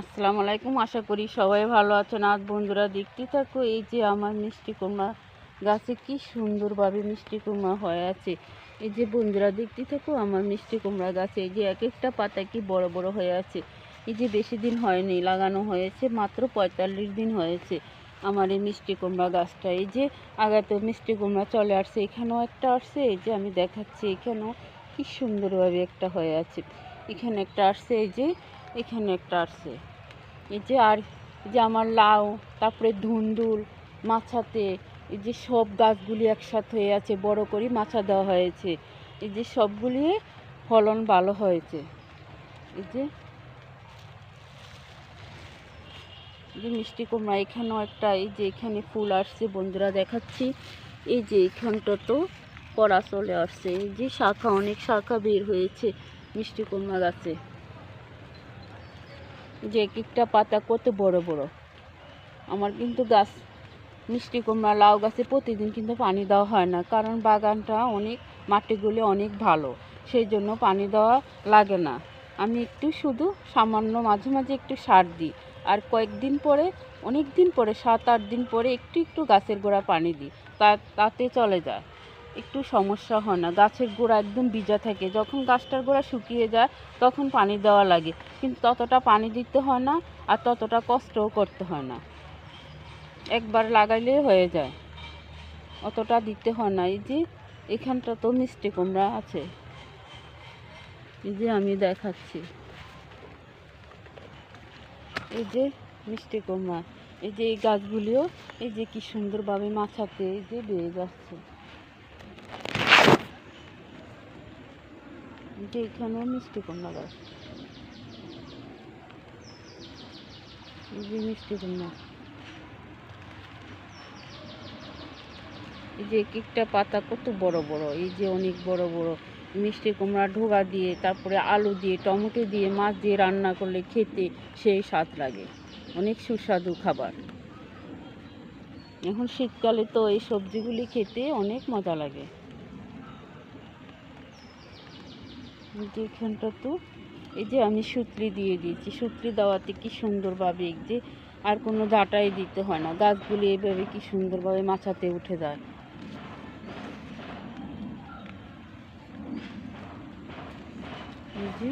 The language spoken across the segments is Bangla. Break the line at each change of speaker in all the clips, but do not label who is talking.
আসসালামু আলাইকুম, আশা করি সবাই ভালো আছেন। আজ বন্ধুরা দেখতে থাকো, এই যে আমার মিষ্টি কুমড়া গাছে কি সুন্দরভাবে মিষ্টি কুমড়া হয়ে আছে। এই যে বন্ধুরা দেখতে থাকো, আমার মিষ্টি কুমড়া গাছে এই যে এক একটা পাতা কি বড় বড় হয়ে আছে। এই যে বেশি দিন হয়নি, লাগানো হয়েছে, মাত্র পঁয়তাল্লিশ দিন হয়েছে আমার এই মিষ্টি কুমড়া গাছটা। এই যে আগে তো মিষ্টি কুমড়া চলে আসছে, এখানেও একটা আসছে, এই যে আমি দেখাচ্ছি, এখানেও কি সুন্দরভাবে একটা হয়ে আছে। এখানে একটা আসছে, এই যে এখানে একটা আসছে। এই যে আর যে আমার লাউ, তারপরে ধুন্দুল, মাছাতে, এই যে সব গাছগুলি একসাথে হয়ে আছে, বড় করে মাছা দেওয়া হয়েছে। এই যে সবগুলি ফলন ভালো হয়েছে। এই যে যে মিষ্টি কুমড়া, এখানেও একটা, এই যে এখানে ফুল আসছে, বন্ধুরা দেখাচ্ছি। এই যে এখানটা তো কড়া চলে আসছে। এই যে শাখা, অনেক শাখা বের হয়েছে মিষ্টি কুমড়া গাছে। যে এক একটা পাতা কত বড় বড়। আমার কিন্তু গাছ, মিষ্টি কুমড়া, লাউ গাছে প্রতিদিন কিন্তু পানি দেওয়া হয় না, কারণ বাগানটা অনেক, মাটিগুলি অনেক ভালো, সেই জন্য পানি দেওয়া লাগে না। আমি একটু শুধু সামান্য মাঝে মাঝে একটু সার দিই, আর কয়েকদিন পরে অনেক দিন পরে, সাত আট দিন পরে একটু একটু গাছের গোড়া পানি দিই, তা, তাতে চলে যায়। একটু সমস্যা হয় না। গাছের গোড়া একদম ভিজা থাকে। যখন গাছটার গোড়া শুকিয়ে যায়, তখন পানি দেওয়া লাগে। কিন্তু ততটা পানি দিতে হয় না আর ততটা কষ্টও করতে হয় না। একবার লাগাইলেই হয়ে যায়। অতটা দিতে হয় না। এই যে এখানটা তো মিষ্টি কুমড়া আছে। এই যে আমি দেখাচ্ছি। এই যে মিষ্টি কুমড়া। এই যে এই গাছগুলিও এই যে কি সুন্দরভাবে মাছাতে, এই যে বেয়ে যাচ্ছে। যে এখানেও মিষ্টি কুমড়া গাছ। এই যে মিষ্টি কুমড়া। এই যে এক একটা পাতা কত বড় বড়, এই যে অনেক বড় বড়। মিষ্টি কুমড়া ঢোকা দিয়ে, তারপরে আলু দিয়ে, টমেটো দিয়ে মাছ দিয়ে রান্না করলে খেতে সেই স্বাদ লাগে। অনেক সুস্বাদু খাবার। এখন শীতকালে তো এই সবজিগুলি খেতে অনেক মজা লাগে। এই যে এখানটা তো। এই যে আমি সুতলি দিয়ে দিয়েছি। সুতলি দেওয়াতে কি সুন্দরভাবে এই যে আর কোনো ডাটাই দিতে হয় না। গাছগুলি এভাবে কি সুন্দরভাবে মাছাতে উঠে যায়। এই যে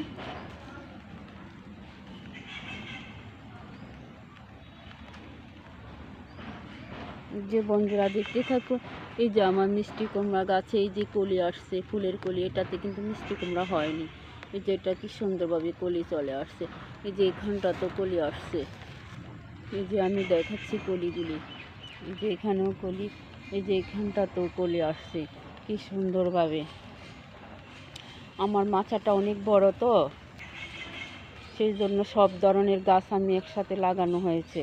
যে বন্ধুরা দেখতে থাকো, এই যে আমার মিষ্টি কুমড়া গাছে এই যে কলি আসছে, ফুলের কলি, এটাতে কিন্তু মিষ্টি কুমড়া হয়নি। এই যে এটা কি সুন্দরভাবে কলি চলে আসছে। এই যে এখানটা তো কলি আসছে। এই যে আমি দেখাচ্ছি কলিগুলি। এই যে এখানেও কলি, এই যে এখানটা তো কলি আসছে। কি সুন্দরভাবে। আমার মাচাটা অনেক বড় তো, সেই জন্য সব ধরনের গাছ আমি একসাথে লাগানো হয়েছে।